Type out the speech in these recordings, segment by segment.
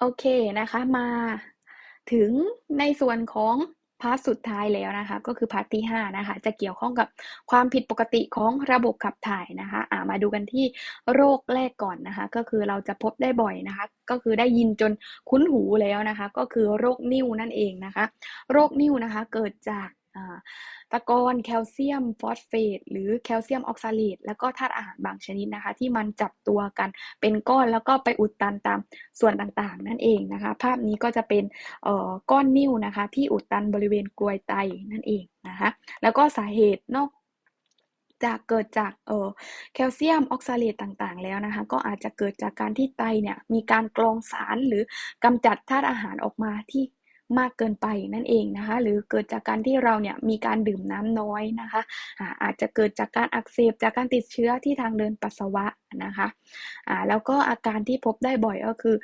โอเคนะคะมาถึงในส่วนของพาร์ทสุดท้ายแล้วนะคะ ก็คือพาร์ทที่5นะคะ จะเกี่ยวข้องกับความผิดปกติของระบบขับถ่ายนะคะอ่ามาดูกันที่โรคแรกก่อนนะคะ ก็คือเราจะพบได้บ่อยนะคะ ก็คือได้ยินจนคุ้นหูแล้วนะคะ ก็คือโรคนิ่วนั่นเองนะคะ โรคนิ่วนะคะ เกิดจาก ตะกอนแคลเซียมฟอสเฟตหรือแคลเซียมออกซาเลตแล้วก็ธาตุอาหารบางชนิดนะคะ ที่มันจับตัวกันเป็นก้อนแล้วก็ไปอุดตันตามส่วนต่างๆ นั่นเองนะคะ ภาพนี้ก็จะเป็นก้อนนิ่วนะคะ ที่อุดตันบริเวณกลวยไตนั่นเองนะคะแล้วก็สาเหตุนอกจากเกิดจากเออแคลเซียมออกซาเลตต่างๆ แล้วนะคะ ก็อาจจะเกิดจากการที่ไตเนี่ยมีการกรองสารหรือกำจัดธาตุอาหารออกมาที่ มากเกินไปนั่นเองนะคะหรือเกิดจากการที่เราเนี่ยมีการดื่มน้ำน้อยนะคะอาจจะเกิดจากการอักเสบจากการติดเชื้อที่ทางเดินปัสสาวะนะคะแล้วก็อาการที่พบได้บ่อยก็คือ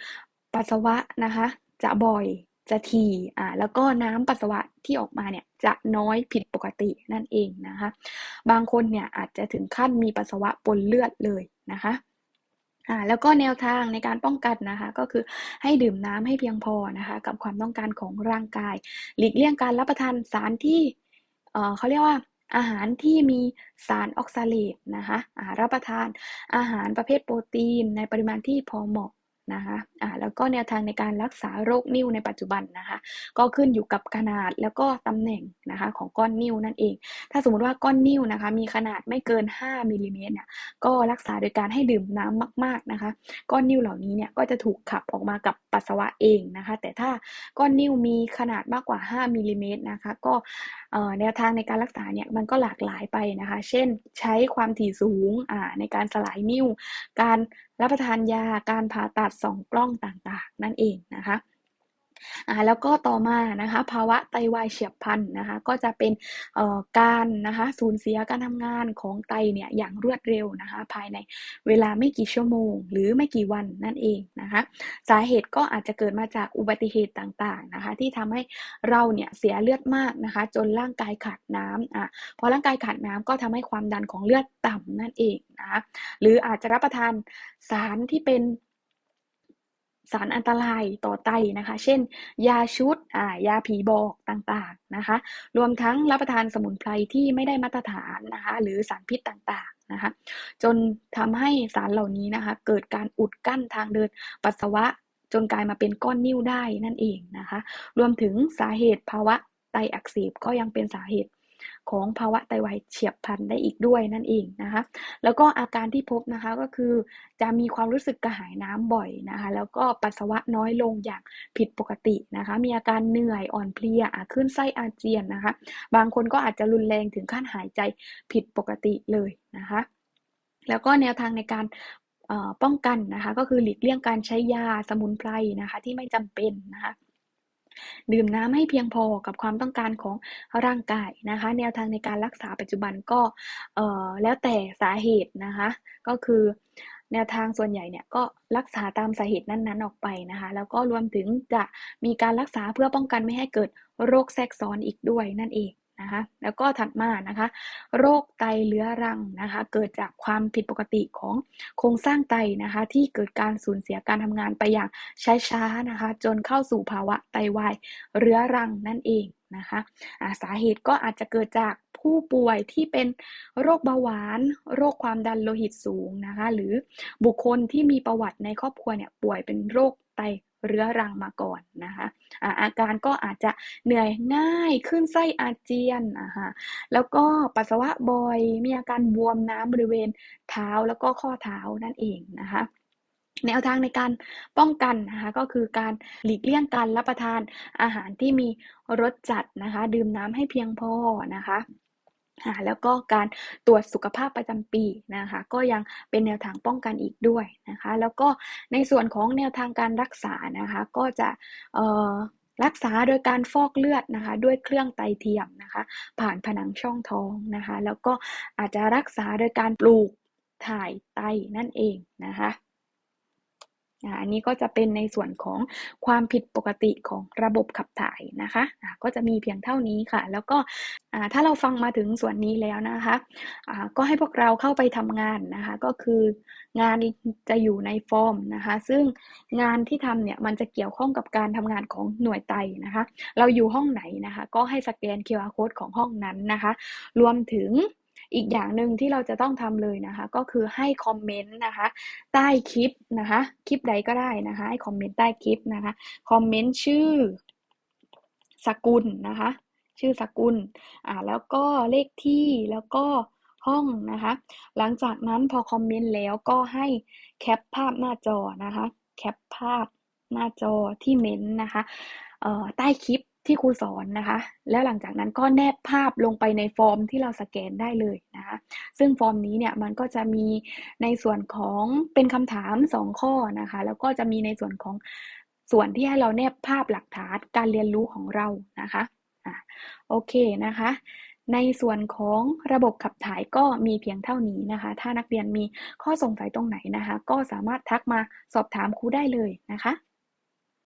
ปัสสาวะนะคะจะบ่อยจะทีอ่าแล้วก็น้ำปัสสาวะที่ออกมาเนี่ยจะน้อยผิดปกตินั่นเองนะคะ บางคนเนี่ยอาจจะถึงขั้นมีปัสสาวะปนเลือดเลยนะคะ อ่าแล้วก็แนวทางในการป้องกันนะคะ ก็คือให้ดื่มน้ำให้เพียงพอนะคะ กับความต้องการของร่างกาย หลีกเลี่ยงการรับประทานสารที่เอ่อเขาเรียกว่าอาหารที่มีสารออกซาเลตนะคะอ่ารับประทานอาหารประเภทโปรตีนในปริมาณที่พอเหมาะ นะคะอ่าแล้วก็แนวทางในการรักษาโรคนิ่วในปัจจุบันนะคะ ก็ขึ้นอยู่กับขนาดแล้วก็ตำแหน่งนะคะของก้อนนิ่วนั่นเอง ถ้าสมมติว่าก้อนนิ่วนะคะ มีขนาดไม่เกิน 5มิลลิเมตรเนี่ยก็รักษาโดยการให้ดื่มน้ำมากๆนะคะ ก้อนนิ่วเหล่านี้เนี่ยก็จะถูกขับออกมากับปัสสาวะเองนะคะ แต่ถ้าก้อนนิ่วมีขนาดมากกว่า 5มิลลิเมตรนะคะ ก็แนวทางในการรักษาเนี่ยมันก็หลากหลายไปนะคะ เช่นใช้ความถี่สูงในการสลายนิ่วการ รับประทานยาการผ่าตัดสองกล้องต่างๆ นั่นเองนะคะ อ่าแล้วก็ต่อมานะคะภาวะไตวายเฉียบพลันนะคะก็จะเป็นการนะคะสูญเสียการทำงานของไตเนี่ยอย่างรวดเร็วนะคะภายในเวลาไม่กี่ชั่วโมง หรือไม่กี่วันนั่นเองนะคะสาเหตุก็อาจจะเกิดมาจากอุบัติเหตุต่างๆนะคะที่ทำให้เราเนี่ยเสียเลือดมากนะคะจนร่างกายขาดน้ำอะพอร่างกายขาดน้ำก็ทำให้ความดันของเลือดต่ำนั่นเองนะคะหรืออาจจะรับประทานสารที่เป็น สารอันตรายต่อไตนะคะ เช่น ยาชุดยาผีบอกต่างๆนะคะ รวมทั้งรับประทานสมุนไพรที่ไม่ได้มาตรฐานนะคะ หรือสารพิษต่างๆนะคะ จนทำให้สารเหล่านี้นะคะ เกิดการอุดกั้นทางเดินปัสสาวะ จนกลายมาเป็นก้อนนิ่วได้นั่นเองนะคะ รวมถึงสาเหตุภาวะไตอักเสบก็ยังเป็นสาเหตุ ของภาวะไตวายเฉียบพลันได้อีกด้วยนั่นเองนะคะแล้วก็อาการที่พบนะคะก็คือจะมีความรู้สึกกระหายน้ำบ่อยนะคะแล้วก็ปัสสาวะน้อยลงอย่างผิดปกตินะคะมีอาการเหนื่อยอ่อนเพลียอาขึ้นไส้อาเจียนนะคะบางคนก็อาจจะรุนแรงถึงขั้นหายใจผิดปกติเลยนะคะแล้วก็แนวทางในการป้องกันนะคะก็คือหลีกเลี่ยงการใช้ยาสมุนไพรนะคะที่ไม่จำเป็นนะคะ ดื่มน้ำให้เพียงพอกับความต้องการของร่างกายนะคะ แนวทางในการรักษาปัจจุบันก็แล้วแต่สาเหตุนะคะ ก็คือแนวทางส่วนใหญ่เนี่ยก็รักษาตามสาเหตุนั้นๆออกไปนะคะ แล้วก็รวมถึงจะมีการรักษาเพื่อป้องกันไม่ให้เกิดโรคแทรกซ้อนอีกด้วยนั่นเอง นะคะแล้วก็ถัดมานะคะ โรคไตเรื้อรังนะคะ เกิดจากความผิดปกติของโครงสร้างไตนะคะ ที่เกิดการสูญเสียการทำงานไปอย่างช้าๆนะคะ จนเข้าสู่ภาวะไตวายเรื้อรังนั่นเองนะคะะสาเหตุก็อาจจะเกิดจาก ผู้ป่วยที่เป็นโรคเบาหวาน โรคความดันโลหิตสูงนะคะ หรือบุคคลที่มีประวัติในครอบครัวเนี่ยป่วยเป็นโรคไตเรื้อรังมาก่อนนะคะอาอาการก็อาจจะเหนื่อยง่ายขึ้นไส้อาเจียนนะคะแล้วก็ปัสสาวะบ่อย มีอาการบวมน้ำบริเวณเท้าแล้วก็ข้อเท้านั่นเองนะคะแนวทางในการป้องกันนะคะก็คือการหลีกเลี่ยงการรับประทานอาหารที่มีรสจัดนะคะ ดื่มน้ำให้เพียงพอนะคะ แล้วก็การตรวจสุขภาพประจำปีนะคะก็ยังเป็นแนวทางป้องกันอีกด้วยนะคะแล้วก็ในส่วนของแนวทางการรักษานะคะก็จะรักษาโดยการฟอกเลือดนะคะด้วยเครื่องไตเทียมนะคะผ่านผนังช่องท้องนะคะแล้วก็อาจจะรักษาโดยการปลูกถ่ายไตนั่นเองนะคะ อันนี้ก็จะเป็นในส่วนของความผิดปกติของระบบขับถ่ายนะคะก็จะมีเพียงเท่านี้ค่ะ แล้วก็ถ้าเราฟังมาถึงส่วนนี้แล้วนะคะอ่าก็ให้พวกเราเข้าไปทำงานนะคะ ก็คืองานจะอยู่ในฟอร์มนะคะ ซึ่งงานที่ทำเนี่ยมันจะเกี่ยวข้องกับการทำงานของหน่วยไตนะคะ เราอยู่ห้องไหนนะคะ ก็ให้สแกน QR code ของห้องนั้นนะคะ รวมถึง อีกอย่างหนึ่งที่เราจะต้องทำเลยนะคะ ก็คือให้คอมเมนต์นะคะ ใต้คลิปนะคะ คลิปใดก็ได้นะคะ ให้คอมเมนต์ใต้คลิปนะคะ คอมเมนต์ชื่อสกุลนะคะ ชื่อสกุลอ่าแล้วก็เลขที่แล้วก็ห้องนะคะ หลังจากนั้นพอคอมเมนต์แล้วก็ให้แคปภาพหน้าจอนะคะ แคปภาพหน้าจอที่เม้นต์นะคะใต้คลิป ที่ครูสอนนะคะ แล้วหลังจากนั้นก็แนบภาพลงไปในฟอร์มที่เราสแกนได้เลยนะคะ ซึ่งฟอร์มนี้เนี่ยมันก็จะมีในส่วนของเป็นคำถาม 2 ข้อนะคะ แล้วก็จะมีในส่วนของส่วนที่ให้เราแนบภาพหลักฐานการเรียนรู้ของเรานะคะอะโอเคนะคะ ในส่วนของระบบขับถ่ายก็มีเพียงเท่านี้นะคะ ถ้านักเรียนมีข้อสงสัยตรงไหนนะคะ ก็สามารถทักมาสอบถามครูได้เลยนะคะ